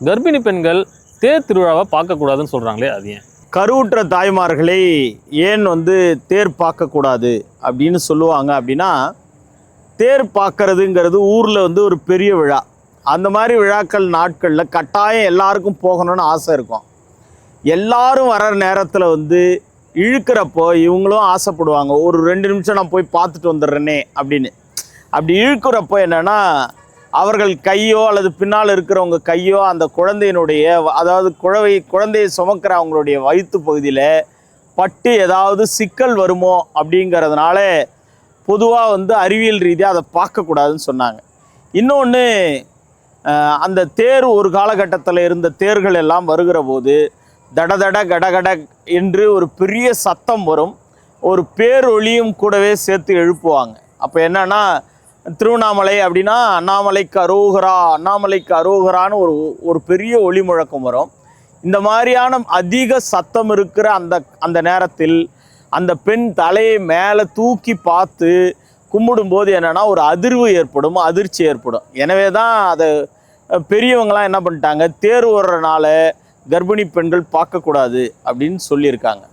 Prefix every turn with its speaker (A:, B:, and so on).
A: கர்ப்பிணி பெண்கள் தேர் திருவிழாவை பார்க்கக்கூடாதுன்னு சொல்கிறாங்களே அது ஏன்?
B: கருவுற்ற தாய்மார்களை ஏன் வந்து தேர் பார்க்கக்கூடாது அப்படின்னு சொல்லுவாங்க அப்படின்னா தேர் பார்க்கறதுங்கிறது ஊரில் வந்து ஒரு பெரிய விழா. அந்த மாதிரி விழாக்கள் நாட்களில் கட்டாயம் எல்லாருக்கும் போகணும்னு ஆசை இருக்கும். எல்லாரும் வர நேரத்தில் வந்து இழுக்கிறப்போ இவங்களும் ஆசைப்படுவாங்க ஒரு ரெண்டு நிமிஷம் நான் போய் பார்த்துட்டு வந்துடுறேனே அப்படின்னு. அப்படி இழுக்கிறப்போ என்னென்னா அவர்கள் கையோ அல்லது பின்னால் இருக்கிறவங்க கையோ அந்த குழந்தையினுடைய அதாவது குழவை குழந்தையை சுமக்கிற அவங்களுடைய வயிற்று பகுதியில் பட்டு ஏதாவது சிக்கல் வருமோ அப்படிங்கிறதுனால பொதுவாக வந்து அறிவியல் ரீதியாக அதை பார்க்கக்கூடாதுன்னு சொன்னாங்க. இன்னொன்று அந்த தேர் ஒரு காலகட்டத்தில் இருந்த தேர்கள் எல்லாம் வருகிற போது தடதட கடகட என்று ஒரு பெரிய சத்தம் வரும். ஒரு பேரொளியும் கூடவே சேர்த்து எழுப்புவாங்க. அப்போ என்னன்னா திருவண்ணாமலை அப்படின்னா அண்ணாமலைக்கு அரோகரா அண்ணாமலைக்கு அரோகரான்னு ஒரு ஒரு பெரிய ஒளி முழக்கம் வரும். இந்த மாதிரியான அதிக சத்தம் இருக்கிற அந்த அந்த நேரத்தில் அந்த பெண் தலையை மேலே தூக்கி பார்த்து கும்பிடும்போது என்னன்னா ஒரு அதிர்வு ஏற்படும் அதிர்ச்சி ஏற்படும். எனவே தான் அதை பெரியவங்களாம் என்ன பண்ணிட்டாங்க தேர் ஓடுறனால கர்ப்பிணி பெண்கள் பார்க்கக்கூடாது அப்படின்னு சொல்லியிருக்காங்க.